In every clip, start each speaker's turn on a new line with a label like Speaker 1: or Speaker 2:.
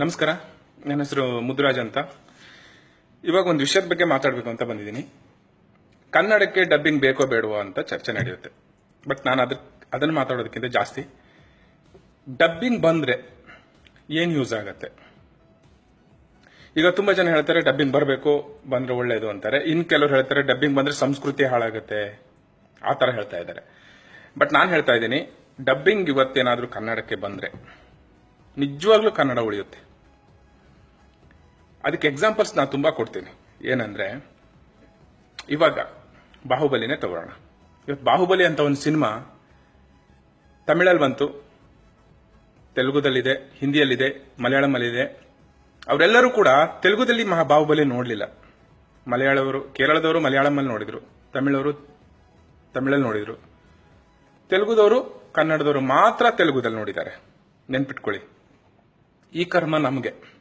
Speaker 1: ನಮಸ್ಕಾರ. ನನ್ನ ಹೆಸರು ಮುದ್ರಾಜ್ ಅಂತ. ಇವಾಗ ಒಂದು ವಿಷಯದ ಬಗ್ಗೆ ಮಾತಾಡಬೇಕು ಅಂತ ಬಂದಿದ್ದೀನಿ. ಕನ್ನಡಕ್ಕೆ ಡಬ್ಬಿಂಗ್ ಬೇಕೋ ಬೇಡವೋ ಅಂತ ಚರ್ಚೆ ನಡೆಯುತ್ತೆ. ಬಟ್ ನಾನು ಅದ್ರ ಅದನ್ನು ಮಾತಾಡೋದಕ್ಕಿಂತ ಜಾಸ್ತಿ. ಡಬ್ಬಿಂಗ್ ಬಂದರೆ ಏನು ಯೂಸ್ ಆಗತ್ತೆ? ಈಗ ತುಂಬ ಜನ ಹೇಳ್ತಾರೆ ಡಬ್ಬಿಂಗ್ ಬರಬೇಕು, ಬಂದರೆ ಒಳ್ಳೆಯದು ಅಂತಾರೆ. ಇನ್ನು ಕೆಲವರು ಹೇಳ್ತಾರೆ ಡಬ್ಬಿಂಗ್ ಬಂದರೆ ಸಂಸ್ಕೃತಿ ಹಾಳಾಗುತ್ತೆ. ಆ ಥರ ಹೇಳ್ತಾ ಇದ್ದಾರೆ. ಬಟ್ ನಾನು ಹೇಳ್ತಾ ಇದ್ದೀನಿ ಡಬ್ಬಿಂಗ್ ಇವತ್ತೇನಾದರೂ ಕನ್ನಡಕ್ಕೆ ಬಂದರೆ ನಿಜವಾಗ್ಲೂ ಕನ್ನಡ ಉಳಿಯುತ್ತೆ. ಅದಕ್ಕೆ ಎಕ್ಸಾಂಪಲ್ಸ್ ನಾನು ತುಂಬಾ ಕೊಡ್ತೀನಿ. ಏನಂದ್ರೆ, ಇವಾಗ ಬಾಹುಬಲಿನೇ ತಗೊಳ್ಳೋಣ. ಇವತ್ತು ಬಾಹುಬಲಿ ಅಂತ ಒಂದು ಸಿನಿಮಾ ತಮಿಳಲ್ಲಿ ಬಂತು. ತೆಲುಗುದಲ್ಲಿದೆ, ಹಿಂದಿಯಲ್ಲಿದೆ, ಮಲಯಾಳಮಲ್ಲಿದೆ. ಅವರೆಲ್ಲರೂ ಕೂಡ ತೆಲುಗುದಲ್ಲಿ ಮಹಾ ಬಾಹುಬಲಿ ನೋಡಲಿಲ್ಲ. ಮಲಯಾಳವರು, ಕೇರಳದವರು ಮಲಯಾಳಮಲ್ಲಿ ನೋಡಿದ್ರು. ತಮಿಳವರು ತಮಿಳಲ್ಲಿ ನೋಡಿದ್ರು. ತೆಲುಗುದವರು ಕನ್ನಡದವರು ಮಾತ್ರ ತೆಲುಗುದಲ್ಲಿ ನೋಡಿದ್ದಾರೆ. ನೆನ್ಪಿಟ್ಕೊಳ್ಳಿ. ಈ ಕರ್ಮ ನಮಗೆ.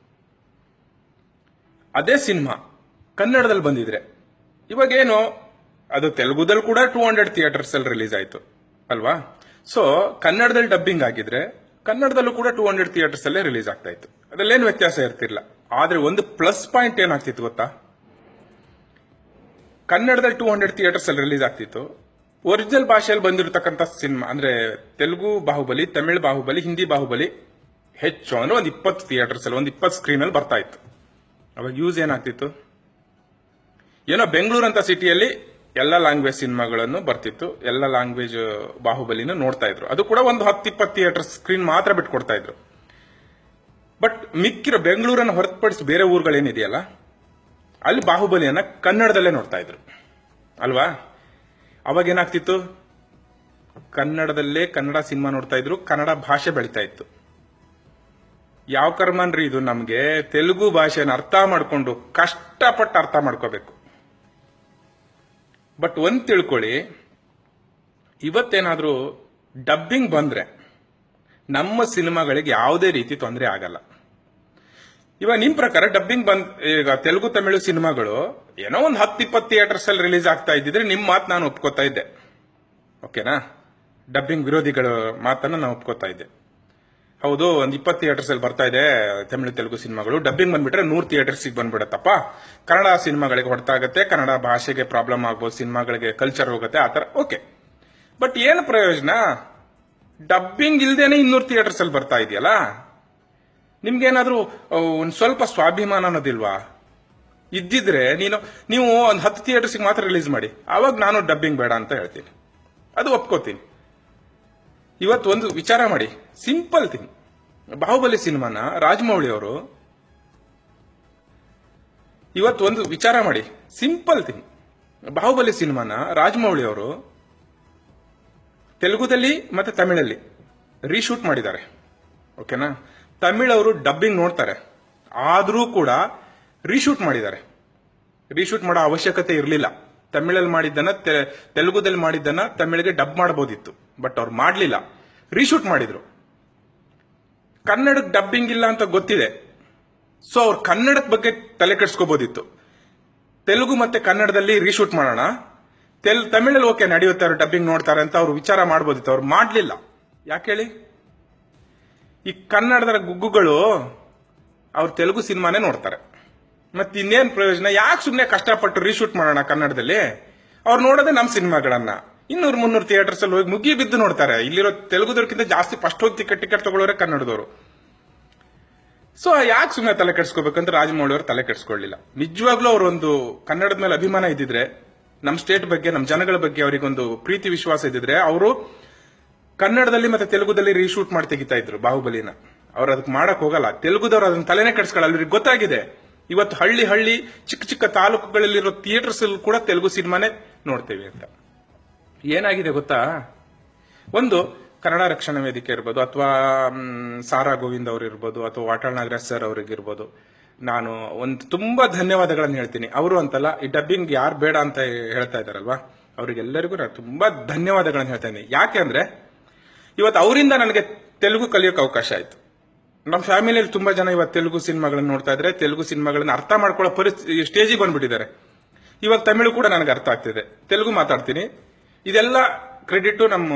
Speaker 1: ಅದೇ ಸಿನಿಮಾ. ಕನ್ನಡದಲ್ಲಿ ಬಂದಿದ್ರೆ. ಇವಾಗೇನು, ಅದು ತೆಲುಗುದಲ್ಲಿ ಕೂಡ ಟೂ ಹಂಡ್ರೆಡ್ ಥಿಯೇಟರ್ಸ್ ಅಲ್ಲಿ ರಿಲೀಸ್ ಆಯಿತು. ಅಲ್ವಾ? ಸೊ ಕನ್ನಡದಲ್ಲಿ ಡಬ್ಬಿಂಗ್ ಆಗಿದ್ರೆ, ಕನ್ನಡದಲ್ಲೂ ಕೂಡ ಟೂ ಹಂಡ್ರೆಡ್ ಥಿಯೇಟರ್ಸ್ ಅಲ್ಲೇ ರಿಲೀಸ್ ಆಗ್ತಾ ಇತ್ತು. ಅದ್ರಲ್ಲೇನು ವ್ಯತ್ಯಾಸ ಇರ್ತಿಲ್ಲ ಆದ್ರೆ ಒಂದು ಪ್ಲಸ್ ಪಾಯಿಂಟ್ ಏನಾಗ್ತಿತ್ತು ಗೊತ್ತಾ? ಕನ್ನಡದಲ್ಲಿ ಟೂ ಹಂಡ್ರೆಡ್ ಥಿಯೇಟರ್ಸ್ ಅಲ್ಲಿ ರಿಲೀಸ್ ಆಗ್ತಿತ್ತು. ಒರಿಜಿನಲ್ ಭಾಷೆಯಲ್ಲಿ ಬಂದಿರತಕ್ಕಂಥ ಸಿನಿಮಾ, ಅಂದ್ರೆ ತೆಲುಗು ಬಾಹುಬಲಿ, ತಮಿಳ್ ಬಾಹುಬಲಿ, ಹಿಂದಿ ಬಾಹುಬಲಿ, ಹೆಚ್ಚು ಅಂದ್ರೆ ಒಂದು ಇಪ್ಪತ್ತು ಥಿಯೇಟರ್ಸ್ ಅಲ್ಲಿ ಒಂದು ಇಪ್ಪತ್ತು ಸ್ಕ್ರೀನ್ ಅಲ್ಲಿ ಬರ್ತಾ ಇತ್ತು. ಅವಾಗ ಯೂಸ್ ಏನಾಗ್ತಿತ್ತು? ಏನೋ ಬೆಂಗಳೂರು ಅಂತ ಸಿಟಿಯಲ್ಲಿ ಎಲ್ಲ ಲ್ಯಾಂಗ್ವೇಜ್ ಸಿನಿಮಾಗಳನ್ನು ಬರ್ತಿತ್ತು, ಎಲ್ಲ ಲ್ಯಾಂಗ್ವೇಜ್ ಬಾಹುಬಲಿನ ನೋಡ್ತಾ ಇದ್ರು. ಅದು ಕೂಡ ಒಂದು ಹತ್ತು ಇಪ್ಪತ್ತು ಥಿಯೇಟರ್ ಸ್ಕ್ರೀನ್ ಮಾತ್ರ ಬಿಟ್ಕೊಡ್ತಾ ಇದ್ರು. ಬಟ್ ಮಿಕ್ಕಿರೋ ಬೆಂಗಳೂರನ್ನು ಹೊರತುಪಡಿಸಿ ಬೇರೆ ಊರುಗಳೇನಿದೆಯಲ್ಲ, ಅಲ್ಲಿ ಬಾಹುಬಲಿಯನ್ನ ಕನ್ನಡದಲ್ಲೇ ನೋಡ್ತಾ ಇದ್ರು. ಅಲ್ವಾ? ಅವಾಗ ಏನಾಗ್ತಿತ್ತು? ಕನ್ನಡದಲ್ಲೇ ಕನ್ನಡ ಸಿನಿಮಾ ನೋಡ್ತಾ ಇದ್ರು, ಕನ್ನಡ ಭಾಷೆ ಬೆಳೀತಾ ಇತ್ತು. ಯಾವ ಕರ್ಮನ್ರಿ ಇದು? ನಮಗೆ ತೆಲುಗು ಭಾಷೆನ ಅರ್ಥ ಮಾಡಿಕೊಂಡು ಕಷ್ಟಪಟ್ಟು ಅರ್ಥ ಮಾಡ್ಕೋಬೇಕು. ಬಟ್ ಒಂದು ತಿಳ್ಕೊಳ್ಳಿ, ಇವತ್ತೇನಾದರೂ ಡಬ್ಬಿಂಗ್ ಬಂದ್ರೆ ನಮ್ಮ ಸಿನಿಮಾಗಳಿಗೆ ಯಾವುದೇ ರೀತಿ ತೊಂದರೆ ಆಗಲ್ಲ. ಇವಾಗ ನಿಮ್ಮ ಪ್ರಕಾರ ಡಬ್ಬಿಂಗ್ ಬಂದ್, ಈಗ ತೆಲುಗು, ತಮಿಳು ಸಿನಿಮಾಗಳು ಏನೋ ಒಂದು ಹತ್ತು ಇಪ್ಪತ್ತು ಥಿಯೇಟರ್ಸ್ ಅಲ್ಲಿ ರಿಲೀಸ್ ಆಗ್ತಾ ಇದ್ದಿದ್ರೆ ನಿಮ್ಮ ಮಾತು ನಾನು ಒಪ್ಕೋತಾ ಇದ್ದೆ. ಓಕೆನಾ? ಡಬ್ಬಿಂಗ್ ವಿರೋಧಿಗಳ ಮಾತನ್ನ ನಾನು ಒಪ್ಕೋತಾ ಇದ್ದೆ. ಹೌದು, ಒಂದ್ ಇಪ್ಪತ್ತು ಥಿಯೇಟರ್ಸ್ ಅಲ್ಲಿ ಬರ್ತಾ ಇದೆ ತಮಿಳು, ತೆಲುಗು ಸಿನಿಮಾಗಳು. ಡಬ್ಬಿಂಗ್ ಬಂದ್ಬಿಟ್ರೆ ನೂರ್ ಥಿಯೇಟರ್ಸ್ ಬಂದ್ಬಿಡತ್ತಪ್ಪ. ಕನ್ನಡ ಸಿನಿಮಾಗಳಿಗೆ ಹೊರತಾಗುತ್ತೆ, ಕನ್ನಡ ಭಾಷೆಗೆ ಪ್ರಾಬ್ಲಮ್ ಆಗ್ಬೋದು, ಸಿನಿಮಾಗಳಿಗೆ ಕಲ್ಚರ್ ಹೋಗುತ್ತೆ ಆತರ ಓಕೆ ಬಟ್ ಏನು ಪ್ರಯೋಜನ? ಡಬ್ಬಿಂಗ್ ಇಲ್ದೇನೆ ಇನ್ನೂರು ಥಿಯೇಟರ್ಸ್ ಅಲ್ಲಿ ಬರ್ತಾ ಇದೆಯಲ್ಲ? ನಿಮ್ಗೇನಾದ್ರೂ ಒಂದು ಸ್ವಲ್ಪ ಸ್ವಾಭಿಮಾನ ಅನ್ನೋದಿಲ್ವಾ? ಇದ್ದಿದ್ರೆ ನೀನು, ನೀವು ಒಂದು ಹತ್ತು ಥಿಯೇಟರ್ಸ್ಗೆ ಮಾತ್ರ ರಿಲೀಸ್ ಮಾಡಿ. ಅವಾಗ ನಾನು ಡಬ್ಬಿಂಗ್ ಬೇಡ ಅಂತ ಹೇಳ್ತೀನಿ. ಅದು ಒಪ್ಕೋತೀನಿ. ಇವತ್ತು ಒಂದು ವಿಚಾರ ಮಾಡಿ. ಸಿಂಪಲ್ ಥಿಂಗ್ ಬಾಹುಬಲಿ ಸಿನಿಮಾನ ರಾಜಮೌಳಿ ಅವರು ಇವತ್ತು ಒಂದು ವಿಚಾರ ಮಾಡಿ. ಸಿಂಪಲ್ ಥಿಂಗ್ ಬಾಹುಬಲಿ ಸಿನಿಮಾನ ರಾಜಮೌಳಿ ಅವರು ತೆಲುಗುದಲ್ಲಿ ಮತ್ತೆ ತಮಿಳಲ್ಲಿ ರೀಶೂಟ್ ಮಾಡಿದ್ದಾರೆ. ಓಕೆನಾ? ತಮಿಳ್ ಅವರು ಡಬ್ಬಿಂಗ್ ನೋಡ್ತಾರೆ. ಆದರೂ ಕೂಡ ರೀಶೂಟ್ ಮಾಡಿದ್ದಾರೆ. ರೀಶೂಟ್ ಮಾಡೋ ಅವಶ್ಯಕತೆ ಇರಲಿಲ್ಲ. ತಮಿಳಲ್ಲಿ ಮಾಡಿದ್ದನ್ನ, ತೆಲುಗುದಲ್ಲಿ ಮಾಡಿದ್ದನ್ನ ತಮಿಳಿಗೆ ಡಬ್ ಮಾಡಬಹುದಿತ್ತು. ಬಟ್ ಅವ್ರು ಮಾಡಲಿಲ್ಲ. ರೀಶೂಟ್ ಮಾಡಿದ್ರು. ಕನ್ನಡಕ್ಕೆ ಡಬ್ಬಿಂಗ್ ಇಲ್ಲ ಅಂತ ಗೊತ್ತಿದೆ. ಸೊ ಅವ್ರು ಕನ್ನಡದ ಬಗ್ಗೆ ತಲೆ ಕೆಡಿಸ್ಕೋಬೋದಿತ್ತು. ತೆಲುಗು ಮತ್ತೆ ಕನ್ನಡದಲ್ಲಿ ರೀಶೂಟ್ ಮಾಡೋಣ. ತೆಲ್, ತಮಿಳಲ್ಲಿ ಓಕೆ ನಡೆಯುತ್ತೆ ಅವ್ರು ಡಬ್ಬಿಂಗ್ ನೋಡ್ತಾರೆ ಅಂತ ಅವ್ರು ವಿಚಾರ ಮಾಡ್ಬೋದಿತ್ತು. ಅವ್ರು ಮಾಡಲಿಲ್ಲ. ಯಾಕೆ ಹೇಳಿ? ಈ ಕನ್ನಡದ ಗುಗ್ಗುಗಳು ಅವ್ರು ತೆಲುಗು ಸಿನಿಮಾನೇ ನೋಡ್ತಾರೆ. ಮತ್ತೆ ಇನ್ನೇನು ಪ್ರಯೋಜನ? ಯಾಕೆ ಸುಮ್ಮನೆ ಕಷ್ಟಪಟ್ಟು ರೀಶೂಟ್ ಮಾಡೋಣ ಕನ್ನಡದಲ್ಲಿ? ಅವ್ರು ನೋಡೋದೇ ನಮ್ಮ ಸಿನಿಮಾಗಳನ್ನ. ಇನ್ನೂರು ಮುನ್ನೂರು ಥಿಯೇಟರ್ಸ್ ಅಲ್ಲಿ ಹೋಗಿ ಮುಗಿ ಬಿದ್ದು ನೋಡ್ತಾರೆ. ಇಲ್ಲಿರೋ ತೆಲುಗುದವ್ರಕ್ಕಿಂತ ಜಾಸ್ತಿ ಫಸ್ಟ್ ಹೋಗಿ ಟಿಕೆಟ್ ಟಿಕೆಟ್ ತಗೊಳ್ಳೋರೆ ಕನ್ನಡದವರು. ಸೊ ಯಾಕೆ ಸುಮ್ಮನೆ ತಲೆ ಕೆಡಿಸ್ಕೋಬೇಕಂತ ರಾಜಮೌಳಿ ಅವರು ತಲೆ ಕೆಡಿಸ್ಕೊಳ್ಳಿಲ್ಲ ನಿಜವಾಗ್ಲೂ ಅವರೊಂದು ಕನ್ನಡದ ಮೇಲೆ ಅಭಿಮಾನ ಇದ್ದಿದ್ರೆ ನಮ್ಮ ಸ್ಟೇಟ್ ಬಗ್ಗೆ ನಮ್ಮ ಜನಗಳ ಬಗ್ಗೆ ಅವರಿಗೊಂದು ಪ್ರೀತಿ, ವಿಶ್ವಾಸ ಇದ್ದಿದ್ರೆ, ಅವರು ಕನ್ನಡದಲ್ಲಿ ಮತ್ತೆ ತೆಲುಗುದಲ್ಲಿ ರೀಶೂಟ್ ಮಾಡಿ ತೆಗಿತಾ ಇದ್ರು ಬಾಹುಬಲಿನ. ಅವ್ರು ಅದಕ್ಕೆ ಮಾಡಕ್ ಹೋಗಲ್ಲ. ತೆಲುಗುದವ್ರು ಅದನ್ನ ತಲೆನೇ ಕೆಡ್ಸ್ಕೊಳ್ಳಲ್ಲ ಅವ್ರಿಗೆ ಗೊತ್ತಾಗಿದೆ. ಇವತ್ತು ಹಳ್ಳಿ ಹಳ್ಳಿ, ಚಿಕ್ಕ ಚಿಕ್ಕ ತಾಲೂಕುಗಳಲ್ಲಿರೋ ಥಿಯೇಟರ್ಸ್ ಕೂಡ ತೆಲುಗು ಸಿನಿಮಾನೇ ನೋಡ್ತೇವೆ ಅಂತ. ಏನಾಗಿದೆ ಗೊತ್ತಾ? ಒಂದು, ಕನ್ನಡ ರಕ್ಷಣಾ ವೇದಿಕೆ ಇರ್ಬೋದು, ಅಥವಾ ಸಾರಾ ಗೋವಿಂದ್ ಅವರು ಇರ್ಬೋದು, ಅಥವಾ ವಾಟಾಳ್ ನಾಗರಾಜ್ ಸರ್ ಅವ್ರಿಗಿರ್ಬೋದು ನಾನು ಒಂದು ತುಂಬಾ ಧನ್ಯವಾದಗಳನ್ನು ಹೇಳ್ತೀನಿ. ಅವರು ಅಂತಲ್ಲ, ಈ ಡಬ್ಬಿಂಗ್ ಯಾರು ಬೇಡ ಅಂತ ಹೇಳ್ತಾ ಇದ್ದಾರಲ್ವಾ? ಅವರಿಗೆಲ್ಲರಿಗೂ ನಾನು ತುಂಬಾ ಧನ್ಯವಾದಗಳನ್ನು ಹೇಳ್ತಾ ಇದ್ದೀನಿ. ಯಾಕೆ ಅಂದ್ರೆ, ಇವತ್ತು ಅವರಿಂದ ನನಗೆ ತೆಲುಗು ಕಲಿಯೋಕೆ ಅವಕಾಶ ಆಯ್ತು. ನಮ್ಮ ಫ್ಯಾಮಿಲಿಯಲ್ಲಿ ತುಂಬಾ ಜನ ಇವತ್ತು ತೆಲುಗು ಸಿನಿಮಾಗಳನ್ನು ನೋಡ್ತಾ ಇದ್ರೆ, ತೆಲುಗು ಸಿನಿಮಾಗಳನ್ನು ಅರ್ಥ ಮಾಡ್ಕೊಳ್ಳೋ ಪರಿಸ್ಥಿತಿ ಸ್ಟೇಜಿಗೆ ಬಂದ್ಬಿಟ್ಟಿದ್ದಾರೆ. ಇವಾಗ ತಮಿಳು ಕೂಡ ನನಗೆ ಅರ್ಥ ಆಗ್ತಿದೆ. ತೆಲುಗು ಮಾತಾಡ್ತೀನಿ. ಇದೆಲ್ಲ ಕ್ರೆಡಿಟ್ ನಮ್ಮ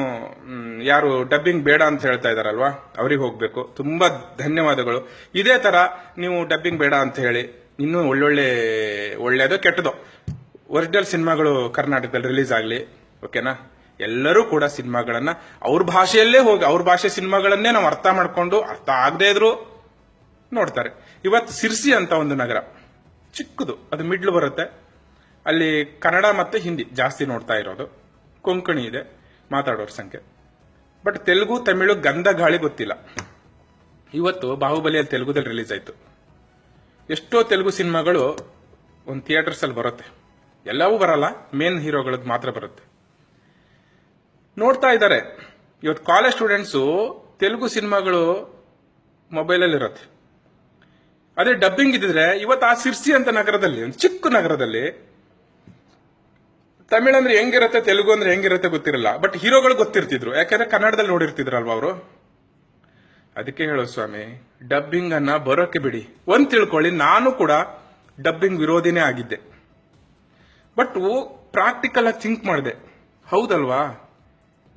Speaker 1: ಯಾರು ಡಬ್ಬಿಂಗ್ ಬೇಡ ಅಂತ ಹೇಳ್ತಾ ಇದಾರಲ್ವಾ? ಅವ್ರಿಗೆ ಹೋಗ್ಬೇಕು. ತುಂಬಾ ಧನ್ಯವಾದಗಳು. ಇದೇ ತರ ನೀವು ಡಬ್ಬಿಂಗ್ ಬೇಡ ಅಂತ ಹೇಳಿ, ಇನ್ನೂ ಒಳ್ಳೊಳ್ಳೆ ಒಳ್ಳೆಯದೋ ಕೆಟ್ಟದೋ. ಒರಿಜಿನಲ್ ಸಿನಿಮಾಗಳು ಕರ್ನಾಟಕದಲ್ಲಿ ರಿಲೀಸ್ ಆಗಲಿ ಓಕೆನಾ ಎಲ್ಲರೂ ಕೂಡ ಸಿನಿಮಾಗಳನ್ನ ಅವ್ರ ಭಾಷೆಯಲ್ಲೇ ಹೋಗಿ, ಅವ್ರ ಭಾಷೆ ಸಿನಿಮಾಗಳನ್ನೇ ನಾವು ಅರ್ಥ ಮಾಡಿಕೊಂಡು ಅರ್ಥ ಆಗದೇ ಇದ್ರು ನೋಡ್ತಾರೆ. ಇವತ್ತು ಸಿರ್ಸಿ ಅಂತ ಒಂದು ನಗರ, ಚಿಕ್ಕದು. ಅದು ಮಿಡ್ಲ್ ಬರುತ್ತೆ. ಅಲ್ಲಿ ಕನ್ನಡ ಮತ್ತೆ ಹಿಂದಿ ಜಾಸ್ತಿ ನೋಡ್ತಾ ಇರೋದು. ಕೊಂಕಣಿ ಇದೆ, ಮಾತಾಡೋರ ಸಂಖ್ಯೆ. ಬಟ್ ತೆಲುಗು, ತಮಿಳು, ಗಂಧ ಗಾಳಿ ಗೊತ್ತಿಲ್ಲ. ಇವತ್ತು ಬಾಹುಬಲಿಯಲ್ಲಿ ತೆಲುಗುದಲ್ಲಿ ರಿಲೀಸ್ ಆಯ್ತು. ಎಷ್ಟೋ ತೆಲುಗು ಸಿನಿಮಾಗಳು ಒಂದು ಥಿಯೇಟರ್ಸಲ್ಲಿ ಬರುತ್ತೆ. ಎಲ್ಲವೂ ಬರಲ್ಲ ಮೇನ್ ಹೀರೋಗಳದ್ದು ಮಾತ್ರ ಬರುತ್ತೆ. ನೋಡ್ತಾ ಇದ್ದಾರೆ, ಇವತ್ತು ಕಾಲೇಜ್ ಸ್ಟೂಡೆಂಟ್ಸು ತೆಲುಗು ಸಿನಿಮಾಗಳು ಮೊಬೈಲಲ್ಲಿ ಇರುತ್ತೆ. ಅದೇ ಡಬ್ಬಿಂಗ್ ಇದ್ದಿದ್ರೆ, ಇವತ್ತು ಆ ಸಿರ್ಸಿ ಅಂತ ನಗರದಲ್ಲಿ, ಒಂದು ಚಿಕ್ಕ ನಗರದಲ್ಲಿ ತಮಿಳ್ ಅಂದ್ರೆ ಹೆಂಗಿರುತ್ತೆ, ತೆಲುಗು ಅಂದ್ರೆ ಹೆಂಗಿರುತ್ತೆ ಗೊತ್ತಿರಲ್ಲ. ಬಟ್ ಹೀರೋಗಳು ಗೊತ್ತಿರ್ತಿದ್ರು. ಯಾಕಂದ್ರೆ ಕನ್ನಡದಲ್ಲಿ ನೋಡಿರ್ತಿದ್ರಲ್ವಾ ಅವರು? ಅದಕ್ಕೆ ಹೇಳೋ ಸ್ವಾಮಿ ಡಬ್ಬಿಂಗ್ ಅನ್ನ ಬರೋಕೆ ಬಿಡಿ. ಒಂದ್ ತಿಳ್ಕೊಳ್ಳಿ, ನಾನು ಕೂಡ ಡಬ್ಬಿಂಗ್ ವಿರೋಧಿನೇ ಆಗಿದ್ದೆ. ಬಟ್ ಪ್ರಾಕ್ಟಿಕಲ್ ಆಗಿ ಥಿಂಕ್ ಮಾಡಿದೆ. ಹೌದಲ್ವಾ?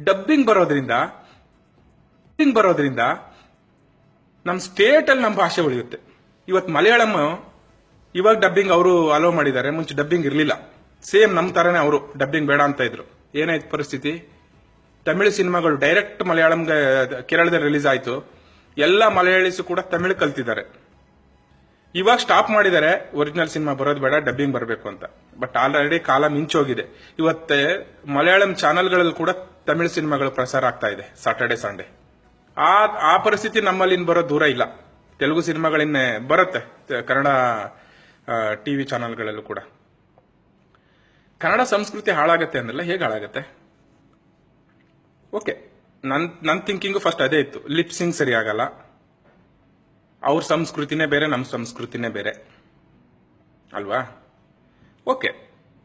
Speaker 1: ಡಬ್ಬಿಂಗ್ ಬರೋದ್ರಿಂದ ಡಬ್ಬಿಂಗ್ ಬರೋದ್ರಿಂದ ನಮ್ಮ ಸ್ಟೇಟ್ ಅಲ್ಲಿ ನಮ್ಮ ಭಾಷೆ ಉಳಿಯುತ್ತೆ. ಇವತ್ತು ಮಲಯಾಳಂ, ಇವಾಗ ಡಬ್ಬಿಂಗ್ ಅವರು ಅಲೋ ಮಾಡಿದ್ದಾರೆ. ಮುಂಚೆ ಡಬ್ಬಿಂಗ್ ಇರಲಿಲ್ಲ. ಸೇಮ್ ನಮ್ಮ ಥರನೇ ಅವರು ಡಬ್ಬಿಂಗ್ ಬೇಡ ಅಂತ ಇದ್ರು. ಏನಾಯ್ತು ಪರಿಸ್ಥಿತಿ? ತಮಿಳು ಸಿನಿಮಾಗಳು ಡೈರೆಕ್ಟ್ ಮಲಯಾಳಂಗೆ, ಕೇರಳದಲ್ಲಿ ರಿಲೀಸ್ ಆಯಿತು. ಎಲ್ಲ ಮಲಯಾಳಿಸು ಕೂಡ ತಮಿಳು ಕಲ್ತಿದ್ದಾರೆ. ಇವಾಗ ಸ್ಟಾಪ್ ಮಾಡಿದ್ದಾರೆ. ಒರಿಜಿನಲ್ ಸಿನಿಮಾ ಬರೋದು ಬೇಡ ಡಬ್ಬಿಂಗ್ ಬರಬೇಕು ಅಂತ. ಬಟ್ ಆಲ್ರೆಡಿ ಕಾಲ ಮಿಂಚೋಗಿದೆ. ಇವತ್ತೆ ಮಲಯಾಳಂ ಚಾನೆಲ್ಗಳಲ್ಲಿ ಕೂಡ ತಮಿಳು ಸಿನಿಮಾಗಳು ಪ್ರಸಾರ ಆಗ್ತಾ ಇದೆ ಸಾಟರ್ಡೆ ಸಂಡೇ ಆ ಆ ಪರಿಸ್ಥಿತಿ ನಮ್ಮಲ್ಲಿ ಬರೋ ದೂರ ಇಲ್ಲ. ತೆಲುಗು ಸಿನಿಮಾಗಳಿನ್ನೇ ಬರುತ್ತೆ, ಕನ್ನಡ ಟಿವಿ ಚಾನೆಲ್ಗಳಲ್ಲೂ ಕೂಡ. ಕನ್ನಡ ಸಂಸ್ಕೃತಿ ಹಾಳಾಗತ್ತೆ ಅಂದ್ರಲ್ಲ, ಹೇಗೆ ಹಾಳಾಗತ್ತೆ? ಓಕೆ ನನ್ ನನ್ನ ಥಿಂಕಿಂಗು ಫಸ್ಟ್ ಅದೇ ಇತ್ತು. ಲಿಪ್ಸಿಂಗ್ ಸರಿ ಆಗಲ್ಲ. ಅವ್ರ ಸಂಸ್ಕೃತಿನೇ ಬೇರೆ ನಮ್ಮ ಸಂಸ್ಕೃತಿನೇ ಬೇರೆ. ಅಲ್ವಾ? ಓಕೆ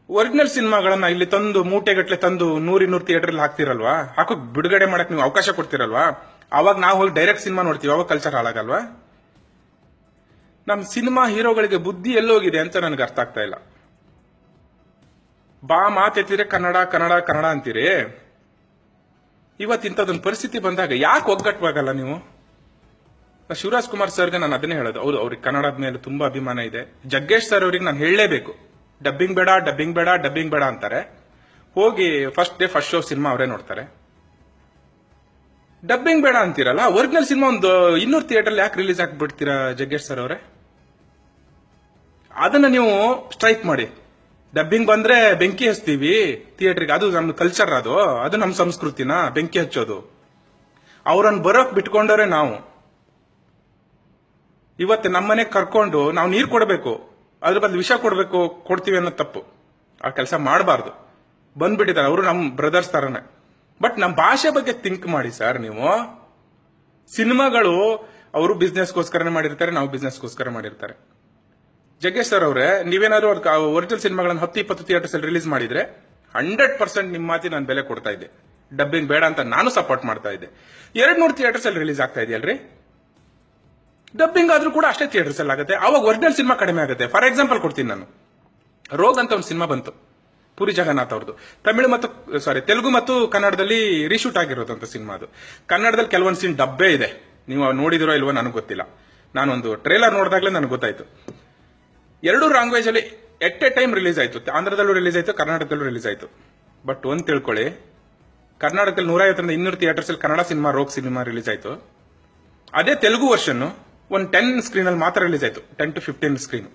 Speaker 1: ಒರಿಜಿನಲ್ ಸಿನಿಮಾಗಳನ್ನ ಇಲ್ಲಿ ತಂದು, ಮೂಟೆಗಟ್ಲೆ ತಂದು ನೂರ್ ಇನ್ನೂರು ಥಿಯೇಟರ್ ಹಾಕ್ತಿರಲ್ವಾ? ಹಾಕೋಕ್ ಬಿಡುಗಡೆ ಮಾಡಕ್ ನೀವು ಅವಕಾಶ ಕೊಡ್ತಿರಲ್ವಾ? ಅವಾಗ ನಾವು ಹೋಗಿ ಡೈರೆಕ್ಟ್ ಸಿನಿಮಾ ನೋಡ್ತೀವಿ, ಅವಾಗ ಕಲ್ಚರ್ ಹಾಳಾಗಲ್ವಾ? ನಮ್ಮ ಸಿನಿಮಾ ಹೀರೋಗಳಿಗೆ ಬುದ್ಧಿ ಎಲ್ಲೋಗಿದೆ ಅಂತ ನನಗೆ ಅರ್ಥ ಆಗ್ತಾ ಇಲ್ಲ. ಬಾ ಮಾತೆತ್ತಿದ್ರೆ ಕನ್ನಡ ಕನ್ನಡ ಕನ್ನಡ ಅಂತೀರಿ? ಇವತ್ತಿಂಥದೊಂದು ಪರಿಸ್ಥಿತಿ ಬಂದಾಗ ಯಾಕೆ ಒಗ್ಗಟ್ಟವಾಗಲ್ಲ ನೀವು? ಶಿವರಾಜ್ ಕುಮಾರ್ ಸರ್ಗೆ ನಾನು ಅದನ್ನೇ ಹೇಳೋದು. ಹೌದು ಅವ್ರಿಗೆ ಕನ್ನಡದ ಮೇಲೆ ತುಂಬಾ ಅಭಿಮಾನ ಇದೆ. ಜಗ್ಗೇಶ್ ಸರ್ ಅವ್ರಿಗೆ ನಾನು ಹೇಳಲೇಬೇಕು. ಡಬ್ಬಿಂಗ್ ಬೇಡ ಡಬ್ಬಿಂಗ್ ಬೇಡ ಡಬ್ಬಿಂಗ್ ಬೇಡ ಅಂತಾರೆ. ಹೋಗಿ first day first show cinema ಅವರೇ ನೋಡ್ತಾರೆ. ಡಬ್ಬಿಂಗ್ ಬೇಡ ಅಂತೀರಲ್ಲ? ಒರಿಜಿನಲ್ ಸಿನಿಮಾ ಒಂದು ಇನ್ನೂರು ಥಿಯೇಟರ್ ಯಾಕೆ ರಿಲೀಸ್ ಆಗಿಬಿಡ್ತೀರಾ ಜಗ್ಗೇಶ್ ಸರ್ ಅವರೇ? ಅದನ್ನ ನೀವು ಸ್ಟ್ರೈಕ್ ಮಾಡಿ. ಡಬ್ಬಿಂಗ್ ಬಂದ್ರೆ ಬೆಂಕಿ ಹಚ್ತೀವಿ ಥಿಯೇಟರ್ಗೆ ಅದು ನಮ್ಮ ಕಲ್ಚರ್ ಅದು. ಅದು ನಮ್ಮ ಸಂಸ್ಕೃತಿನ, ಬೆಂಕಿ ಹಚ್ಚೋದು. ಅವ್ರನ್ನ ಬರೋಕ್ ಬಿಟ್ಕೊಂಡವ್ರೆ ನಾವು. ಇವತ್ತು ನಮ್ಮನೆ ಕರ್ಕೊಂಡು ನಾವು ನೀರು ಕೊಡಬೇಕು. ಅದ್ರ ಬದಲು ವಿಷ ಕೊಡಬೇಕು, ಕೊಡ್ತೀವಿ ಅನ್ನೋ ತಪ್ಪು. ಆ ಕೆಲಸ ಮಾಡಬಾರ್ದು. ಬಂದ್ಬಿಟ್ಟಿದ್ದಾರೆ. ಅವರು ನಮ್ಮ ಬ್ರದರ್ಸ್ ತರನೇ. ಬಟ್ ನಮ್ಮ ಭಾಷೆ ಬಗ್ಗೆ ಥಿಂಕ್ ಮಾಡಿ ಸರ್ ನೀವು. ಸಿನಿಮಾಗಳು ಅವರು ಬಿಸ್ನೆಸ್ಗೋಸ್ಕರನೇ ಮಾಡಿರ್ತಾರೆ, ನಾವು ಬಿಸ್ನೆಸ್ಗೋಸ್ಕರ ಮಾಡಿರ್ತಾರೆ. ಜಗ್ಗೇಶ್ ಸರ್ ಅವರೇ, ನೀವೇನಾದ್ರು ಒರಿಜಿನಲ್ ಸಿನಿಮಾಗಳನ್ನು ಹತ್ತು, ಇಪ್ಪತ್ತು ಥಿಯೇಟರ್ಸ್ ಅಲ್ಲಿ ರಿಲೀಸ್ ಮಾಡಿದ್ರೆ ಹಂಡ್ರೆಡ್ ಪರ್ಸೆಂಟ್ ನಿಮ್ಮ ಮಾತಿ ನಾನು ಬೆಲೆ ಕೊಡ್ತಾ ಇದ್ದೆ. ಡಬ್ಬಿಂಗ್ ಬೇಡ ಅಂತ ನಾನು ಸಪೋರ್ಟ್ ಮಾಡ್ತಾ ಇದ್ದೆ. ಎರಡ್ ನೂರು ಥಿಯೇಟರ್ಸ್ ಅಲ್ಲಿ ರಿಲೀಸ್ ಆಗ್ತಾ ಇದೆಯಲ್ರಿ ಡಬ್ಬಿಂಗ್ ಆದ್ರೂ ಕೂಡ ಅಷ್ಟೇ ಥಿಯೇಟರ್ಸ್ ಅಲ್ಲಿ ಆಗುತ್ತೆ. ಅವಾಗ ಒರಿಜಿನಲ್ ಸಿನಿಮಾ ಕಡಿಮೆ ಆಗುತ್ತೆ. ಫಾರ್ ಎಕ್ಸಾಂಪಲ್ ಕೊಡ್ತೀನಿ ನಾನು. ರೋಗ್ ಅಂತ ಒಂದು ಸಿನಿಮಾ ಬಂತು. ಪುರಿ ಜಗನ್ನಾಥ್ ಅವ್ರದ್ದು ತಮಿಳು ಮತ್ತು ಸಾರಿ ತೆಲುಗು ಮತ್ತು ಕನ್ನಡದಲ್ಲಿ ರೀಶೂಟ್ ಆಗಿರೋದಂತ ಸಿನಿಮಾ ಅದು. ಕನ್ನಡದಲ್ಲಿ ಕೆಲವೊಂದು ಸೀನ್ ಡಬ್ಬೆ ಇದೆ. ನೀವು ನೋಡಿದಿರೋ ಇಲ್ವೋ ನನಗೆ ಗೊತ್ತಿಲ್ಲ. ನಾನೊಂದು ಟ್ರೇಲರ್ ನೋಡಿದಾಗಲೇ ನನಗೆ ಗೊತ್ತಾಯ್ತು. ಎರಡು ಲ್ಯಾಂಗ್ವೇಜ್ ಅಲ್ಲಿ ಎಟ್ ಎ ಟೈಮ್ ರಿಲೀಸ್ ಆಯ್ತು. ಆಂಧ್ರದಲ್ಲೂ ರಿಲೀಸ್ ಆಯ್ತು, ಕರ್ನಾಟಕದಲ್ಲೂ ರಿಲೀಸ್ ಆಯ್ತು. ಬಟ್ ಒಂದ್ ತಿಳ್ಕೊಳ್ಳಿ. ಕರ್ನಾಟಕದಲ್ಲಿ ನೂರೈವತ್ತರಿಂದ ಇನ್ನೂರು ಥಿಯೇಟರ್ಸ್ ಅಲ್ಲಿ Kannada cinema Rogue cinema release ಆಯ್ತು. ಅದೇ ತೆಲುಗು ವರ್ಷನ್ ಒಂದು ಟೆನ್ ಸ್ಕ್ರೀನ್ ಅಲ್ಲಿ ಮಾತ್ರ ರಿಲೀಸ್ ಆಯ್ತು. ಟೆನ್ ಟು ಫಿಫ್ಟೀನ್ ಸ್ಕ್ರೀನ್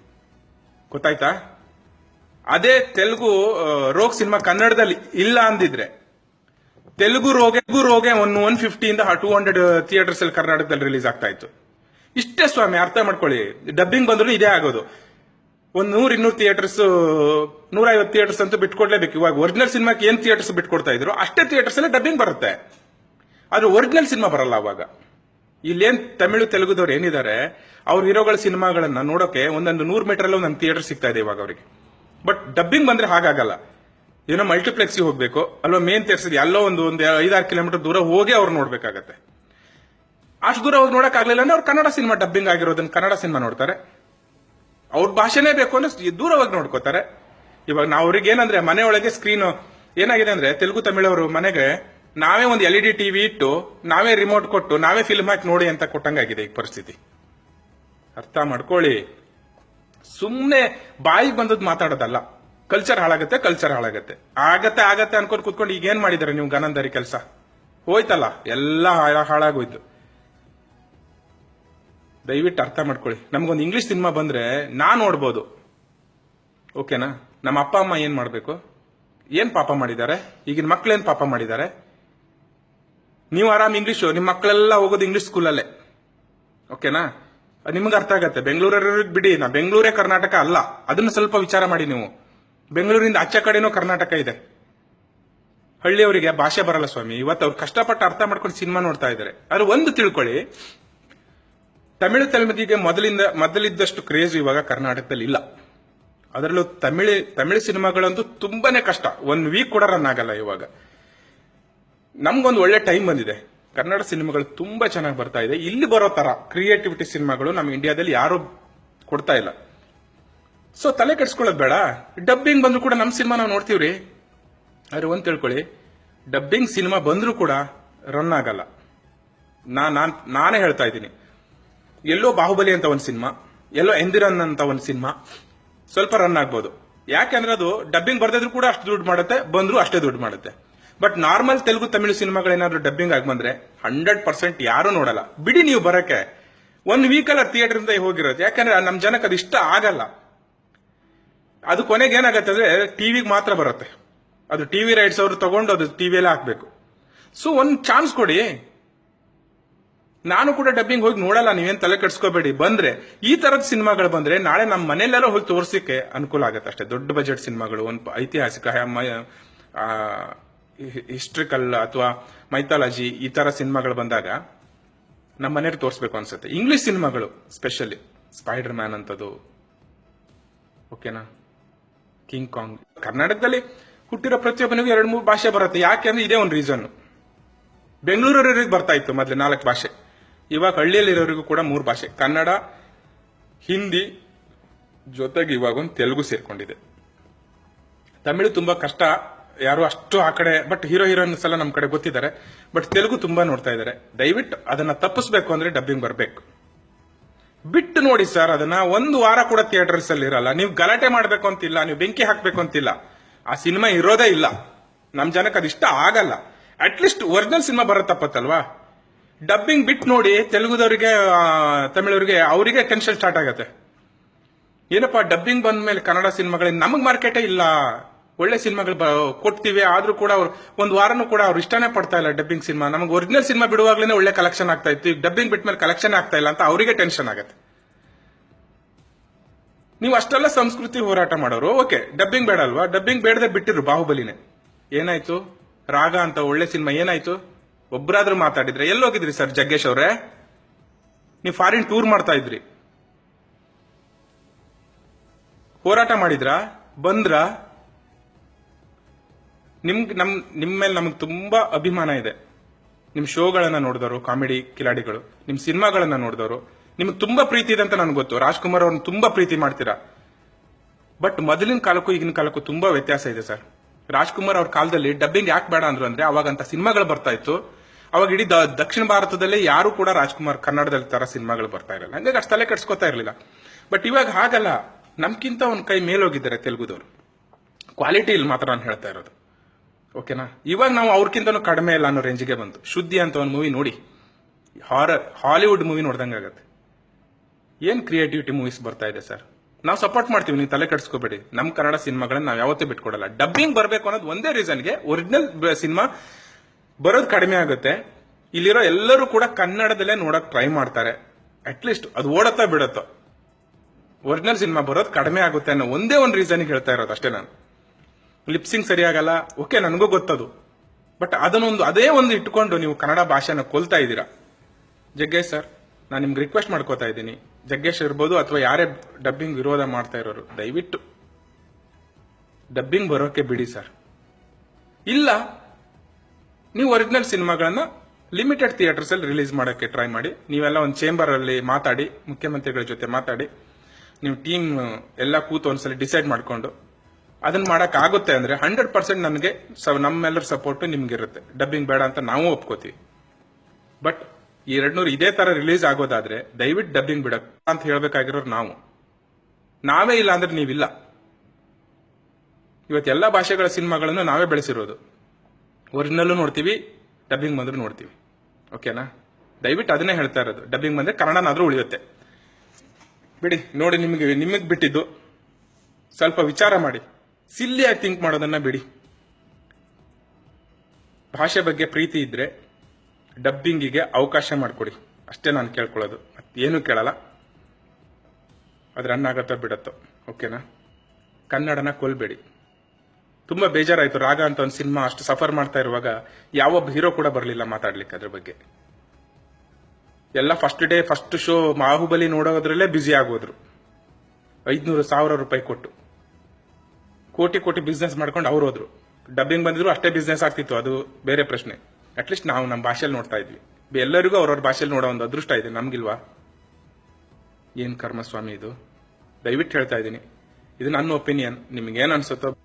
Speaker 1: ಗೊತ್ತಾಯ್ತಾ? ಅದೇ ತೆಲುಗು ರೋಗ್ ಸಿನಿಮಾ ಕನ್ನಡದಲ್ಲಿ ಇಲ್ಲ ಅಂದಿದ್ರೆ, ತೆಲುಗು ರೋಗೆ ರೋಗೆ ಒಂದು ಒನ್ ಫಿಫ್ಟಿಯಿಂದ ಟೂ ಹಂಡ್ರೆಡ್ ಥಿಯೇಟರ್ಸ್ ಅಲ್ಲಿ ಕರ್ನಾಟಕದಲ್ಲಿ ರಿಲೀಸ್ ಆಗ್ತಾ ಇತ್ತು. ಇಷ್ಟೇ ಸ್ವಾಮಿ, ಅರ್ಥ ಮಾಡ್ಕೊಳ್ಳಿ. ಡಬ್ಬಿಂಗ್ ಬಂದ್ರು ಇದೇ ಆಗೋದು. ಒಂದ್ ನೂರ್ ಇನ್ನೂರು ಥಿಯೇಟರ್ಸ್ ನೂರೈವತ್ತು ಥಿಯೇಟರ್ಸ್ ಅಂತೂ ಬಿಟ್ಕೊಡ್ಲೇಬೇಕು. ಇವಾಗ ಒರಿಜಿನಲ್ ಸಿನಿಮಾಕ್ಕೆ ಏನ್ ಥಿಯೇಟರ್ಸ್ ಬಿಟ್ಕೊಡ್ತಾ ಇದ್ರು, ಅಷ್ಟೇ ಥಿಯೇಟರ್ಸ್ ಅಲ್ಲಿ ಡಬ್ಬಿಂಗ್ ಬರುತ್ತೆ. ಆದ್ರೆ ಒರಿಜಿನಲ್ ಸಿನಿಮಾ ಬರಲ್ಲ ಅವಾಗ. ಇಲ್ಲೇನ್ ತಮಿಳು, ತೆಲುಗುದವ್ರು ಏನಿದ್ದಾರೆ ಅವ್ರ ಹೀರೋಗಳ ಸಿನಿಮಾಗಳನ್ನ ನೋಡೋಕೆ ಒಂದೊಂದು ನೂರ್ ಮೀಟರ್ ಅಲ್ಲಿ ಒಂದೊಂದು ಥಿಯೇಟರ್ ಸಿಗ್ತಾ ಇದೆ ಇವಾಗ ಅವರಿಗೆ. ಬಟ್ ಡಬ್ಬಿಂಗ್ ಬಂದ್ರೆ ಹಾಗಾಗಲ್ಲ. ಏನೋ ಮಲ್ಟಿಪ್ಲೆಕ್ಸ್ ಹೋಗ್ಬೇಕು. ಅಲ್ವಾ ಮೇನ್ ಥಿಯೇಟರ್ಸ್ ಎಲ್ಲೋ ಒಂದು ಒಂದು ಐದಾರು ಕಿಲೋಮೀಟರ್ ದೂರ ಹೋಗಿ ಅವ್ರು ನೋಡ್ಬೇಕಾಗತ್ತೆ. ಅಷ್ಟು ದೂರ ಹೋಗಿ ನೋಡಕ್ ಆಗ್ಲಿಲ್ಲ ಅಂದ್ರೆ ಅವ್ರು ಕನ್ನಡ ಸಿನಿಮಾ ಡಬ್ಬಿಂಗ್ ಆಗಿರೋದನ್ನ ಕನ್ನಡ ಸಿನಿಮಾ ನೋಡ್ತಾರೆ. ಅವ್ರ ಭಾಷೆನೇ ಬೇಕು ಅಂದ್ರೆ ದೂರವಾಗಿ ನೋಡ್ಕೋತಾರೆ. ಇವಾಗ ನಾವು ಅವ್ರಿಗೆ ಏನಂದ್ರೆ ಮನೆಯೊಳಗೆ ಸ್ಕ್ರೀನ್ ಏನಾಗಿದೆ ಅಂದ್ರೆ ತೆಲುಗು ತಮಿಳವರು ಮನೆಗೆ ನಾವೇ ಒಂದು ಎಲ್ ಇ ಡಿ ಟಿವಿ ಇಟ್ಟು ನಾವೇ ರಿಮೋಟ್ ಕೊಟ್ಟು ನಾವೇ ಫಿಲ್ಮ್ ಹಾಕಿ ನೋಡಿ ಅಂತ ಕೊಟ್ಟಂಗಾಗಿದೆ ಈ ಪರಿಸ್ಥಿತಿ. ಅರ್ಥ ಮಾಡ್ಕೊಳ್ಳಿ. ಸುಮ್ಮನೆ ಬಾಯಿಗೆ ಬಂದದ್ದು ಮಾತಾಡೋದಲ್ಲ. Culture ಹಾಳಾಗತ್ತೆ culture ಹಾಳಾಗತ್ತೆ. ಆಗತ್ತೆ ಆಗತ್ತೆ ಅನ್ಕೊಂಡು ಕುತ್ಕೊಂಡು ಈಗ ಏನ್ ಮಾಡಿದಾರೆ ನೀವು ಗನಂದರಿ ಕೆಲಸ? ಹೋಯ್ತಲ್ಲ, ಎಲ್ಲ ಹಾಳ- ಹಾಳಾಗೋಯ್ತು ದಯವಿಟ್ಟು ಅರ್ಥ ಮಾಡ್ಕೊಳ್ಳಿ. ನಮ್ಗೊಂದು ಇಂಗ್ಲಿಷ್ ಸಿನಿಮಾ ಬಂದ್ರೆ ನಾ ನೋಡ್ಬೋದು. ಓಕೆನಾ ನಮ್ಮ ಅಪ್ಪ, ಅಮ್ಮ ಏನ್ ಮಾಡಬೇಕು? ಏನ್ ಪಾಪ ಮಾಡಿದ್ದಾರೆ? ಈಗಿನ ಮಕ್ಳು ಏನ್ ಪಾಪ ಮಾಡಿದ್ದಾರೆ? ನೀವು ಆರಾಮ್ ಇಂಗ್ಲೀಷು ನಿಮ್ಮ ಮಕ್ಕಳೆಲ್ಲ ಹೋಗೋದು ಇಂಗ್ಲಿಷ್ ಸ್ಕೂಲಲ್ಲೇ ಓಕೆನಾ ನಿಮ್ಗೆ ಅರ್ಥ ಆಗತ್ತೆ. ಬೆಂಗಳೂರಿಗೆ ಬಿಡಿ, ನಾ ಬೆಂಗಳೂರೇ ಕರ್ನಾಟಕ ಅಲ್ಲ. ಅದನ್ನ ಸ್ವಲ್ಪ ವಿಚಾರ ಮಾಡಿ ನೀವು. ಬೆಂಗಳೂರಿಂದ ಆಚೆ ಕಡೆನೂ ಕರ್ನಾಟಕ ಇದೆ. ಹಳ್ಳಿಯವರಿಗೆ ಭಾಷೆ ಬರಲ್ಲ ಸ್ವಾಮಿ. ಇವತ್ತು ಅವ್ರು ಕಷ್ಟಪಟ್ಟು ಅರ್ಥ ಮಾಡ್ಕೊಂಡು ಸಿನಿಮಾ ನೋಡ್ತಾ ಇದ್ದಾರೆ. ಆದ್ರೆ ಒಂದು ತಿಳ್ಕೊಳ್ಳಿ ತಮಿಳು ತೆಲುಗಿಗೆ ಮೊದಲಿಂದ ಮೊದಲಿದ್ದಷ್ಟು ಕ್ರೇಜ್ ಇವಾಗ ಕರ್ನಾಟಕದಲ್ಲಿ ಇಲ್ಲ ಅದರಲ್ಲೂ ತಮಿಳು ತಮಿಳು ಸಿನಿಮಾಗಳಂತೂ ತುಂಬಾನೇ ಕಷ್ಟ. ಒನ್ ವೀಕ್ ಕೂಡ ರನ್ ಆಗಲ್ಲ ಇವಾಗ. ನಮ್ಗೊಂದು ಒಳ್ಳೆ ಟೈಮ್ ಬಂದಿದೆ. ಕನ್ನಡ ಸಿನಿಮಾಗಳು ತುಂಬಾ ಚೆನ್ನಾಗಿ ಬರ್ತಾ ಇದೆ. ಇಲ್ಲಿ ಬರೋ ತರ ಕ್ರಿಯೇಟಿವಿಟಿ ಸಿನಿಮಾಗಳು ನಮ್ಮ ಇಂಡಿಯಾದಲ್ಲಿ ಯಾರು ಕೊಡ್ತಾ ಇಲ್ಲ. ಸೊ ತಲೆ ಕೆಡಿಸ್ಕೊಳ್ಳೋದು ಬೇಡ. ಡಬ್ಬಿಂಗ್ ಬಂದ್ರು ಕೂಡ ನಮ್ಮ ಸಿನಿಮಾ ನಾವು ನೋಡ್ತೀವ್ರಿ. ಆದ್ರೆ ಒಂದ್ ತಿಳ್ಕೊಳ್ಳಿ. ಡಬ್ಬಿಂಗ್ ಸಿನಿಮಾ ಬಂದರೂ ಕೂಡ ರನ್ ಆಗಲ್ಲ. ನಾನ್, ನಾನೇ ಹೇಳ್ತಾ ಇದ್ದೀನಿ. ಎಲ್ಲೋ ಬಾಹುಬಲಿ ಅಂತ ಒಂದು ಸಿನಿಮಾ, ಎಲ್ಲೋ ಎಂದಿರನ್ ಅಂತ ಒಂದು ಸಿನಿಮಾ, ಸ್ವಲ್ಪ ರನ್ ಆಗ್ಬೋದು. ಯಾಕೆಂದ್ರೆ ಅದು ಡಬ್ಬಿಂಗ್ ಬರ್ದಿದ್ರು ಕೂಡ ಅಷ್ಟು ದುಡ್ಡು ಮಾಡುತ್ತೆ, ಬಂದ್ರು ಅಷ್ಟೇ ದುಡ್ಡು ಮಾಡುತ್ತೆ. ಬಟ್ ನಾರ್ಮಲ್ ತೆಲುಗು ತಮಿಳು ಸಿನಿಮಾಗಳೇನಾದ್ರೂ ಡಬ್ಬಿಂಗ್ ಆಗಿ ಬಂದ್ರೆ ಹಂಡ್ರೆಡ್ ಪರ್ಸೆಂಟ್ ಯಾರು ನೋಡಲ್ಲ. ಬಿಡಿ ನೀವು ಬರಕ್ಕೆ. ಒಂದು ವೀಕಲ್ಲ ಥಿಯೇಟರ್ ಹೋಗಿರೋದು. ಯಾಕಂದ್ರೆ ನಮ್ಮ ಜನಕ್ಕೆ ಅದು ಇಷ್ಟ ಆಗಲ್ಲ. ಅದು ಕೊನೆಗೆ ಏನಾಗತ್ತೆ ಅಂದ್ರೆ ಟಿವಿಗೆ ಮಾತ್ರ ಬರುತ್ತೆ. ಅದು ಟಿವಿ ರೈಟ್ಸ್ ಅವರು ತಗೊಂಡು ಅದು ಟಿವಿಯಲ್ಲೇ ಹಾಕ್ಬೇಕು. ಸೊ ಒಂದು ಚಾನ್ಸ್ ಕೊಡಿ. ನಾನು ಕೂಡ ಡಬ್ಬಿಂಗ್ ಹೋಗಿ ನೋಡಲ್ಲ, ನೀವೇನ್ ತಲೆ ಕೆಡ್ಸ್ಕೋಬೇಡಿ. ಬಂದ್ರೆ, ಈ ತರದ ಸಿನಿಮಾಗಳು ಬಂದ್ರೆ ನಾಳೆ ನಮ್ಮ ಮನೆಯಲ್ಲೆಲ್ಲ ಹೋಗಿ ತೋರಿಸಕ್ಕೆ ಅನುಕೂಲ ಆಗುತ್ತೆ ಅಷ್ಟೇ. ದೊಡ್ಡ ಬಜೆಟ್ ಸಿನಿಮಾಗಳು, ಒಂದು ಐತಿಹಾಸಿಕ ಹಿಸ್ಟ್ರಿಕಲ್ ಅಥವಾ ಮೈಥಾಲಜಿ ಈ ತರ ಸಿನಿಮಾಗಳು ಬಂದಾಗ ನಮ್ಮ ಮನೆಯವ್ರು ತೋರಿಸ್ಬೇಕು ಅನ್ಸುತ್ತೆ. ಇಂಗ್ಲಿಷ್ ಸಿನಿಮಾಗಳು ಸ್ಪೆಷಲಿ ಸ್ಪೈಡರ್ ಮ್ಯಾನ್ ಅಂತದ್ದು ಓಕೆನಾ ಕಿಂಗ್ ಕಾಂಗ್ ಕರ್ನಾಟಕದಲ್ಲಿ ಹುಟ್ಟಿರೋ ಪ್ರತಿಯೊಬ್ಬನಿಗೂ ಎರಡು ಮೂರು ಭಾಷೆ ಬರುತ್ತೆ. ಯಾಕೆ ಅಂದ್ರೆ ಇದೇ ಒಂದು ರೀಸನ್ ಬೆಂಗಳೂರವರಿಗೆ ಬರ್ತಾ ಇತ್ತು ಮೊದಲು ನಾಲ್ಕು ಭಾಷೆ. ಇವಾಗ ಹಳ್ಳಿಯಲ್ಲಿರೋರಿಗೂ ಕೂಡ ಮೂರು ಭಾಷೆ. ಕನ್ನಡ, ಹಿಂದಿ, ಜೊತೆಗೆ ಇವಾಗ ಒಂದು ತೆಲುಗು ಸೇರ್ಕೊಂಡಿದೆ. ತಮಿಳು ತುಂಬಾ ಕಷ್ಟ. ಯಾರು ಅಷ್ಟು ಆ ಕಡೆ ಬಟ್ ಹೀರೋ, ಹೀರೋಯಿನ್ಸ್ ಎಲ್ಲ ನಮ್ಮ ಕಡೆ ಗೊತ್ತಿದ್ದಾರೆ. ಬಟ್ ತೆಲುಗು ತುಂಬಾ ನೋಡ್ತಾ ಇದ್ದಾರೆ. ದಯವಿಟ್ಟು ಅದನ್ನ ತಪ್ಪಿಸ್ಬೇಕು ಅಂದ್ರೆ ಡಬ್ಬಿಂಗ್ ಬರಬೇಕು. ಬಿಟ್ಟು ನೋಡಿ ಸರ್ ಅದನ್ನ ಒಂದು ವಾರ ಕೂಡ ಥಿಯೇಟರ್ಸ್ ಅಲ್ಲಿ ಇರಲ್ಲ. ನೀವು ಗಲಾಟೆ ಮಾಡಬೇಕು ಅಂತಿಲ್ಲ, ನೀವು ಬೆಂಕಿ ಹಾಕ್ಬೇಕು ಅಂತಿಲ್ಲ. ಆ ಸಿನಿಮಾ ಇರೋದೇ ಇಲ್ಲ. ನಮ್ಮ ಜನಕ್ಕೆ ಅದಿಷ್ಟ ಆಗಲ್ಲ. ಅಟ್ಲೀಸ್ಟ್ ಒರಿಜಿನಲ್ ಸಿನಿಮಾ ಬರತ್ತಪ್ಪತ್ತಲ್ವಾ ಡಬ್ಬಿಂಗ್ ಬಿಟ್ಟು ನೋಡಿ ತೆಲುಗುದವರಿಗೆ ತಮಿಳವರಿಗೆ ಅವರಿಗೆ ಟೆನ್ಷನ್ ಸ್ಟಾರ್ಟ್ ಆಗತ್ತೆ. ಏನಪ್ಪಾ ಡಬ್ಬಿಂಗ್ ಬಂದ ಮೇಲೆ ಕನ್ನಡ ಸಿನಿಮಾಗಳಿಗೆ ನಮಗ್ ಮಾರ್ಕೆಟೇ ಇಲ್ಲ. ಒಳ್ಳೆ ಸಿನಿಮಾಗಳು ಕೊಡ್ತೀವಿ, ಆದ್ರೂ ಕೂಡ ಅವ್ರು ಒಂದ್ ವಾರನೂ ಕೂಡ ಅವ್ರು ಇಷ್ಟನೇ ಪಡ್ತಾ ಇಲ್ಲ ಡಬ್ಬಿಂಗ್ ಸಿನಿಮಾ. ನಮಗೆ ಒರಿಜಿನಲ್ ಸಿನಿಮಾ ಬಿಡುವಾಗ್ಲೇ ಒಳ್ಳೆ ಕಲೆಕ್ಷನ್ ಆಗ್ತಾ ಇತ್ತು. ಈಗ ಡಬ್ಬಿಂಗ್ ಬಿಟ್ಟ ಮೇಲೆ ಕಲೆಕ್ಷನ್ ಆಗ್ತಾ ಇಲ್ಲ ಅಂತ ಅವರಿಗೆ ಟೆನ್ಷನ್ ಆಗತ್ತೆ. ನೀವು ಅಷ್ಟೆಲ್ಲ ಸಂಸ್ಕೃತಿ ಹೋರಾಟ ಮಾಡೋರು, ಓಕೆ ಡಬ್ಬಿಂಗ್ ಬೇಡ ಅಲ್ವಾ? ಡಬ್ಬಿಂಗ್ ಬೇಡದೆ ಬಿಟ್ಟಿರು, ಬಾಹುಬಲಿನೇ. ಏನಾಯ್ತು? ರಾಗ ಅಂತ ಒಳ್ಳೆ ಸಿನಿಮಾ ಏನಾಯ್ತು? ಒಬ್ರಾದ್ರೂ ಮಾತಾಡಿದ್ರೆ, ಎಲ್ಲೋಗಿದ್ರಿ ಸರ್ ಜಗ್ಗೇಶ್ ಅವರೇ? ನೀವು ಫಾರಿನ್ ಟೂರ್ ಮಾಡ್ತಾ ಇದ್ರಿ. ಹೋರಾಟ ಮಾಡಿದ್ರ? ಬಂದ್ರ? ನಿಮ್ಗ್ ನಮ್, ನಿಮ್ ಮೇಲೆ ನಮ್ಗೆ ತುಂಬಾ ಅಭಿಮಾನ ಇದೆ. ನಿಮ್ ಶೋಗಳನ್ನ ನೋಡಿದವರು, ಕಾಮಿಡಿ ಕಿಲಾಡಿಗಳು, ನಿಮ್ ಸಿನಿಮಾಗಳನ್ನ ನೋಡಿದವರು, ನಿಮ್ಗೆ ತುಂಬಾ ಪ್ರೀತಿ ಇದೆ ಅಂತ ನನ್ಗೆ ಗೊತ್ತು. ರಾಜ್ಕುಮಾರ್ ಅವ್ರನ್ನ ತುಂಬಾ ಪ್ರೀತಿ ಮಾಡ್ತೀರಾ? ಬಟ್ ಮೊದಲಿನ ಕಾಲಕ್ಕೂ ಈಗಿನ ಕಾಲಕ್ಕೂ ತುಂಬಾ ವ್ಯತ್ಯಾಸ ಇದೆ ಸರ್. ರಾಜ್ಕುಮಾರ್ ಅವ್ರ ಕಾಲದಲ್ಲಿ ಡಬ್ಬಿಂಗ್ ಯಾಕೆ ಬೇಡ ಅಂದ್ರು ಅಂದ್ರೆ ಅವಾಗ ಅಂತ ಸಿನಿಮಾಗಳು ಬರ್ತಾ ಇತ್ತು. ಅವಾಗ ಇಡೀ ದಕ್ಷಿಣ ಭಾರತದಲ್ಲಿ ಯಾರು ಕೂಡ ರಾಜ್ಕುಮಾರ್ ಕನ್ನಡದಲ್ಲಿ ತರ ಸಿನಿಮಾಗಳು ಬರ್ತಾ ಇರಲಿಲ್ಲ ಹಂಗಾಗಿ ಅಷ್ಟು ತಲೆ ಕೆಡ್ಸ್ಕೊತಾ ಇರಲಿಲ್ಲ. ಬಟ್ ಇವಾಗ ಹಾಗಲ್ಲ. ನಮ್ಗಿಂತ ಒಂದ್ ಕೈ ಮೇಲೋಗಿದ್ದಾರೆ ತೆಲುಗುದವರು. ಕ್ವಾಲಿಟಿ ಇಲ್ಲಿ ಮಾತ್ರ ನಾನು ಹೇಳ್ತಾ ಇರೋದು. ಓಕೆನಾ ಇವಾಗ ನಾವು ಅವ್ರಕ್ಕಿಂತನೂ ಕಡಿಮೆ ಇಲ್ಲ ಅನ್ನೋ ರೇಂಜ್ಗೆ ಬಂತು ಶುದ್ಧಿ ಅಂತ ಒಂದು ಮೂವಿ ನೋಡಿ. ಹಾರರ್ ಹಾಲಿವುಡ್ ಮೂವಿ ನೋಡ್ದಂಗಾಗತ್ತೆ. ಏನು ಕ್ರಿಯೇಟಿವಿಟಿ ಮೂವೀಸ್ ಬರ್ತಾ ಇದೆ ಸರ್? ನಾವು ಸಪೋರ್ಟ್ ಮಾಡ್ತೀವಿ, ನೀವು ತಲೆ ಕೆಡಿಸ್ಕೋಬೇಡಿ. ನಮ್ಮ ಕನ್ನಡ ಸಿನಿಮಾಗಳನ್ನ ನಾವು ಯಾವತ್ತೂ ಬಿಟ್ಕೊಡಲ್ಲ. ಡಬ್ಬಿಂಗ್ ಬರಬೇಕು ಅನ್ನೋದು ಒಂದೇ ರೀಸನ್ಗೆ ಒರಿಜಿನಲ್ ಸಿನಿಮಾ ಬರೋದು ಕಡಿಮೆ ಆಗುತ್ತೆ. ಇಲ್ಲಿರೋ ಎಲ್ಲರೂ ಕೂಡ ಕನ್ನಡದಲ್ಲೇ ನೋಡಕ್ ಟ್ರೈ ಮಾಡ್ತಾರೆ. ಅಟ್ಲೀಸ್ಟ್ ಅದು ಓಡತ್ತಾ ಬಿಡತ್ತೋ. ಒರಿಜಿನಲ್ ಸಿನಿಮಾ ಬರೋದು ಕಡಿಮೆ ಆಗುತ್ತೆ ಅನ್ನೋ ಒಂದೇ ಒಂದು ರೀಸನ್ಗೆ ಹೇಳ್ತಾ ಇರೋದು ಅಷ್ಟೇ ನಾನು. ಲಿಪ್ಸಿಂಗ್ ಸರಿಯಾಗಲ್ಲ ಓಕೆ ನನಗೂ ಗೊತ್ತದು. ಬಟ್ ಅದನ್ನೊಂದು, ಅದೇ ಒಂದು ಇಟ್ಕೊಂಡು ನೀವು ಕನ್ನಡ ಭಾಷೆನ ಕೊಲ್ತಾ ಇದ್ದೀರಾ? ಜಗ್ಗೇಶ್ ಸರ್, ನಾನು ನಿಮ್ಗೆ ರಿಕ್ವೆಸ್ಟ್ ಮಾಡ್ಕೋತಾ ಇದ್ದೀನಿ. ಜಗ್ಗೇಶ್ ಇರ್ಬೋದು ಅಥವಾ ಯಾರೇ ಡಬ್ಬಿಂಗ್ ವಿರೋಧ ಮಾಡ್ತಾ ಇರೋರು, ದಯವಿಟ್ಟು ಡಬ್ಬಿಂಗ್ ಬರೋಕೆ ಬಿಡಿ ಸರ್ ಇಲ್ಲ, ನೀವು ಒರಿಜಿನಲ್ ಸಿನಿಮಾಗಳನ್ನ ಲಿಮಿಟೆಡ್ ಥಿಯೇಟರ್ಸ್ ಅಲ್ಲಿ ರಿಲೀಸ್ ಮಾಡೋಕ್ಕೆ ಟ್ರೈ ಮಾಡಿ. ನೀವೆಲ್ಲ ಒಂದು ಚೇಂಬರ್ ಅಲ್ಲಿ ಮಾತಾಡಿ, ಮುಖ್ಯಮಂತ್ರಿಗಳ ಜೊತೆ ಮಾತಾಡಿ, ನೀವು ಟೀಮ್ ಎಲ್ಲ ಕೂತು ಒಂದ್ಸಲ ಡಿಸೈಡ್ ಮಾಡ್ಕೊಂಡು, ಅದನ್ನ ಮಾಡಕ್ ಆಗುತ್ತೆ ಅಂದ್ರೆ ಹಂಡ್ರೆಡ್ ಪರ್ಸೆಂಟ್ ನಮಗೆ ನಮ್ಮೆಲ್ಲರ ಸಪೋರ್ಟ್ ನಿಮ್ಗಿರುತ್ತೆ. ಡಬ್ಬಿಂಗ್ ಬೇಡ ಅಂತ ನಾವು ಒಪ್ಕೋತೀವಿ. ಬಟ್ ಈ ಎರಡ್ನೂರು ಇದೇ ತರ ರಿಲೀಸ್ ಆಗೋದಾದ್ರೆ ದಯವಿಟ್ಟು ಡಬ್ಬಿಂಗ್ ಬಿಡಕ್ ಅಂತ ಹೇಳ್ಬೇಕಾಗಿರೋರು ನಾವು. ನಾವೇ ಇಲ್ಲ ಅಂದ್ರೆ ನೀವಿಲ್ಲ. ಇವತ್ತು ಎಲ್ಲ ಭಾಷೆಗಳ ಸಿನಿಮಾಗಳನ್ನು ನಾವೇ ಬೆಳೆಸಿರೋದು. ಒರಿಜಿನಲ್ಲು ನೋಡ್ತೀವಿ ಡಬ್ಬಿಂಗ್ ಬಂದ್ರೆ ನೋಡ್ತೀವಿ. ಓಕೆನಾ ದಯವಿಟ್ಟು ಅದನ್ನೇ ಹೇಳ್ತಾ ಇರೋದು. ಡಬ್ಬಿಂಗ್ ಬಂದ್ರೆ ಕನ್ನಡನಾದ್ರೂ ಉಳಿಯುತ್ತೆ. ಬಿಡಿ, ನೋಡಿ ನಿಮಗೆ ನಿಮಗೆ ಬಿಟ್ಟಿದ್ದು. ಸ್ವಲ್ಪ ವಿಚಾರ ಮಾಡಿ. ಸಿಲ್ಲಿಯಾಗಿ ಥಿಂಕ್ ಮಾಡೋದನ್ನ ಬಿಡಿ. ಭಾಷೆ ಬಗ್ಗೆ ಪ್ರೀತಿ ಇದ್ರೆ ಡಬ್ಬಿಂಗಿಗೆ ಅವಕಾಶ ಮಾಡಿಕೊಡಿ. ಅಷ್ಟೇ ನಾನು ಕೇಳ್ಕೊಳ್ಳೋದು. ಏನು ಕೇಳಲ್ಲ. ಅದು ರನ್ ಆಗತ್ತೋ ಬಿಡತ್ತೋ. ಓಕೆನಾ ಕನ್ನಡನ ಕೊಲ್ಬೇಡಿ. ತುಂಬಾ ಬೇಜಾರಾಯ್ತು. ರಾಗ ಅಂತ ಒಂದು ಸಿನಿಮಾ ಅಷ್ಟು ಸಫರ್ ಮಾಡ್ತಾ ಇರುವಾಗ ಯಾವೊಬ್ಬ ಹೀರೋ ಕೂಡ ಬರಲಿಲ್ಲ ಮಾತಾಡ್ಲಿಕ್ಕೆ ಅದ್ರ ಬಗ್ಗೆ. ಎಲ್ಲ first day first show Baahubali ನೋಡೋದ್ರಲ್ಲೇ busy ಆಗೋದ್ರು. ಐದ್ನೂರು ಸಾವಿರ ರೂಪಾಯಿ ಕೊಟ್ಟು. ಕೋಟಿ ಕೋಟಿ ಬಿಸ್ನೆಸ್ ಮಾಡ್ಕೊಂಡು ಅವ್ರು ಹೋದ್ರು. ಡಬ್ಬಿಂಗ್ ಬಂದಿದ್ರು ಅಷ್ಟೇ ಬಿಸ್ನೆಸ್ ಆಗ್ತಿತ್ತು. ಅದು ಬೇರೆ ಪ್ರಶ್ನೆ. ಅಟ್ಲೀಸ್ಟ್ ನಾವು ನಮ್ಮ ಭಾಷೆಯಲ್ಲಿ ನೋಡ್ತಾ ಇದ್ವಿ. ಎಲ್ಲರಿಗೂ ಅವ್ರವ್ರ ಭಾಷೆಯಲ್ಲಿ ನೋಡೋ ಒಂದು ಅದೃಷ್ಟ ಇದೆ, ನಮ್ಗಿಲ್ವಾ? ಏನ್ ಕರ್ಮಸ್ವಾಮಿ ಇದು? ದಯವಿಟ್ಟು ಹೇಳ್ತಾ ಇದ್ದೀನಿ. ಇದು ನನ್ನ ಒಪಿನಿಯನ್ ನಿಮ್ಗೆ ಏನ್ ಅನ್ಸುತ್ತೋ